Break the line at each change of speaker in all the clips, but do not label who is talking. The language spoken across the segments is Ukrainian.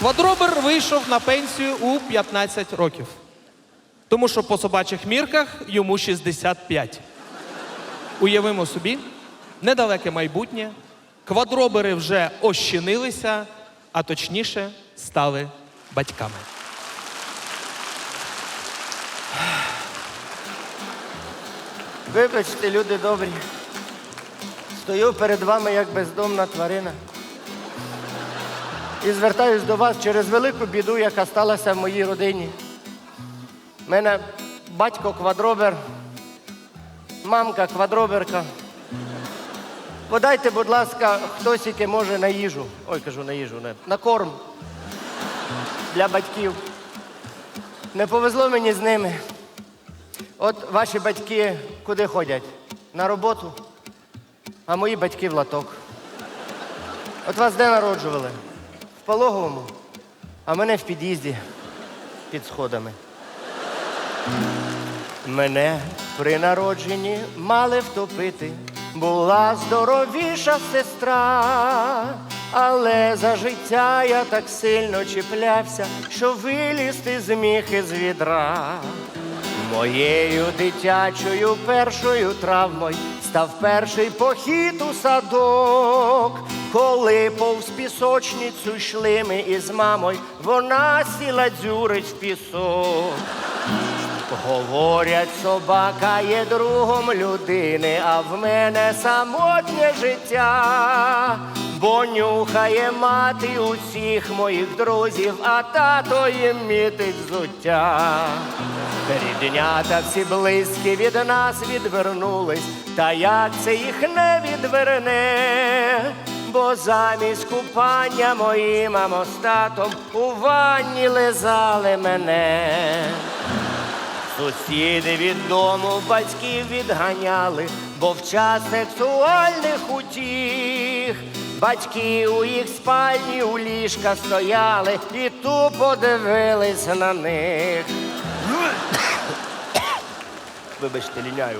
Квадробер вийшов на пенсію у 15 років. Тому що по собачих мірках йому 65. Уявимо собі, недалеке майбутнє. Квадробери вже ощинилися, а точніше стали батьками.
Вибачте, люди добрі. Стою перед вами як бездомна тварина. І звертаюсь до вас через велику біду, яка сталася в моїй родині. У мене батько квадробер, мамка квадроберка. Подайте, будь ласка, хтось, яке може на їжу. Ой, кажу на їжу, не, на корм для батьків. Не повезло мені з ними. От ваші батьки куди ходять? На роботу, а мої батьки в латок. От вас де народжували? В пологовому, а мене в під'їзді під сходами. Мене при народженні мали втопити, була здоровіша сестра, але за життя я так сильно чіплявся, що вилізти зміг із відра. Моєю дитячою першою травмою став перший похід у садок. Коли повз пісочницю йшли ми із мамою, вона сіла дзюрить в пісок. Говорять, собака є другом людини, а в мене самотнє життя, бо нюхає мати усіх моїх друзів, а тато їм мітить взуття. Ріднята всі близькі від нас відвернулись, та як це їх не відверне, бо замість купання моїм амостатом у ванні лизали мене. Сусіди від дому батьків відганяли, бо в час сексуальних утіх батьки у їх спальні у ліжка стояли і тупо дивились на них. Вибачте, ліняю.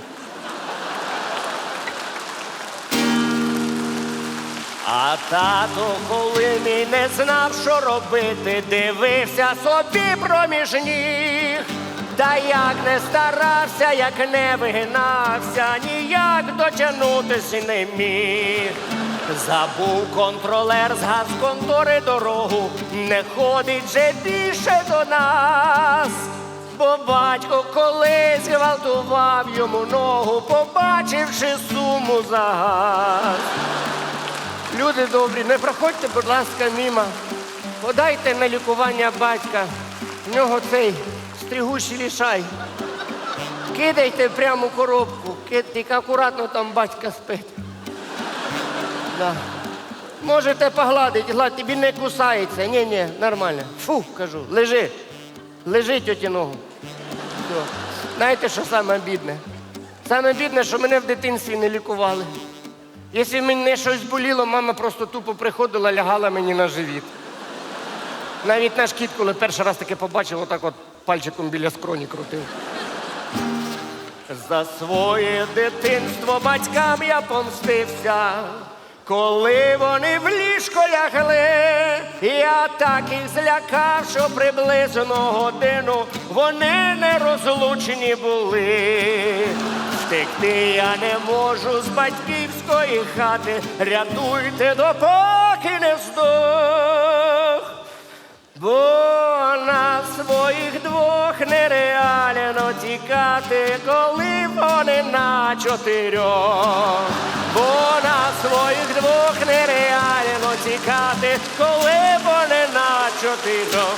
А тато, коли мій не знав, що робити, дивився собі проміж ніг. Та як не старався, як не вигинався, ніяк дотягнутись не міг. Забув контролер з газконтори дорогу, не ходить же більше до нас. Бо батько колись гвалтував йому ногу, побачивши суму за газ. Люди добрі, не проходьте, будь ласка, мімо. Подайте на лікування батька. В нього цей стригущий лішай. Кидайте прямо в коробку. Тільки акуратно там батька спить. Да. Можете погладити, гладь, тобі не кусається. Ні, ні, нормально. Фу, кажу, лежи. Лежи, тьоті ногу. Все. Знаєте, що саме бідне? Саме бідне, що мене в дитинстві не лікували. Якщо мене щось боліло, мама просто тупо приходила, лягала мені на живіт. Навіть наш кіт, коли перший раз таке побачив, отак от пальчиком біля скроні крутив. За своє дитинство батькам я помстився. Коли вони в ліжко лягли, я так їх злякав, що приблизно годину вони нерозлучні були. Втекти я не можу з батьківської хати, рятуйте, допоки не здох. Бо на своїх двох нереально тікати, коли вони на чотирьох. Бо на своїх двох нереально тікати, коли вони на чотирьох.